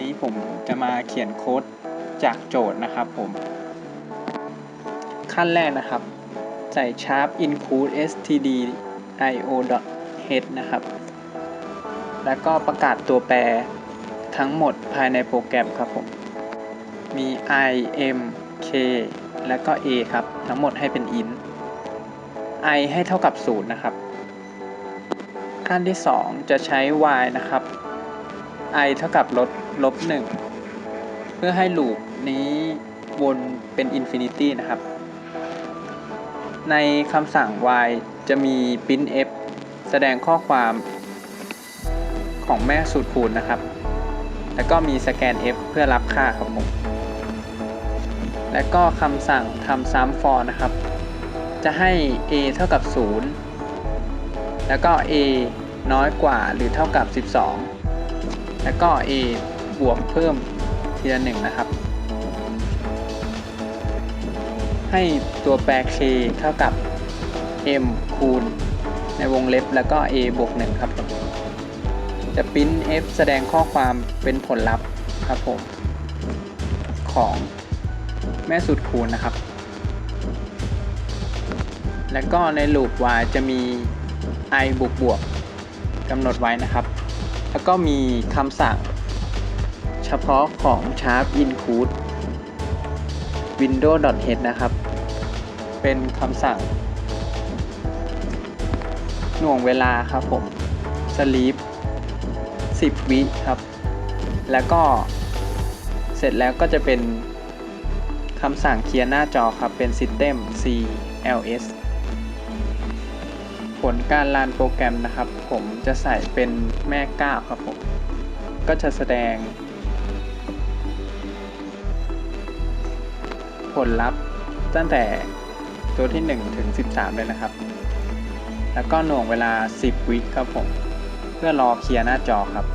นี้ผมจะมาเขียนโค้ดจากโจทย์นะครับผม ขั้นแรกนะครับ ใส่ sharp include std io head นะครับ แล้วก็ประกาศตัวแปรทั้งหมดภายในโปรแกรมครับผม มี i m k และก็ a ครับ ทั้งหมดให้เป็น int i ให้เท่ากับ 0 นะครับ ขั้นที่ 2 จะใช้ y นะครับ i เท่ากับลบลบ1เพื่อให้ลูปนี้วนเป็น infinity นะครับ ในคำสั่ง y จะมี printf แสดงข้อความของแม่สูตรคูณนะครับ แล้วก็มี scan f เพื่อรับค่าครับผม และก็คำสั่งทำซ้ำ for นะครับ จะให้ a เท่ากับ 0 แล้วก็ a น้อยกว่าหรือเท่ากับ 12 แล้วก็ a บวกเพิ่มทีละหนึ่งนะครับ ให้ตัวแปร k เท่ากับ m คูณ ในวงเล็บแล้วก็ a บวก1ครับ จะปริ้น f แสดงข้อความเป็นผลลัพธ์ครับผม ของแม่สุดคูณนะครับ แล้วก็ในลูป y จะมี i บวกบวกกำหนดไว้นะครับ แล้วก็มีคำสั่งเฉพาะของ sharp include window.h นะครับ เป็นคำสั่ง หน่วงเวลาครับผม sleep 10 วิครับ แล้วก็เสร็จแล้วก็จะเป็นคำสั่งเคลียร์หน้าจอครับ เป็น system cls ผลการรันโปรแกรมนะครับ ผมจะใส่เป็นแม่ก้าวครับผม ก็จะแสดง ผลลัพธ์ตั้งแต่ตัวที่ 1 ถึง 13 เลยนะครับ แล้วก็หน่วงเวลา 10 วิครับผม เพื่อรอเคลียร์หน้าจอครับ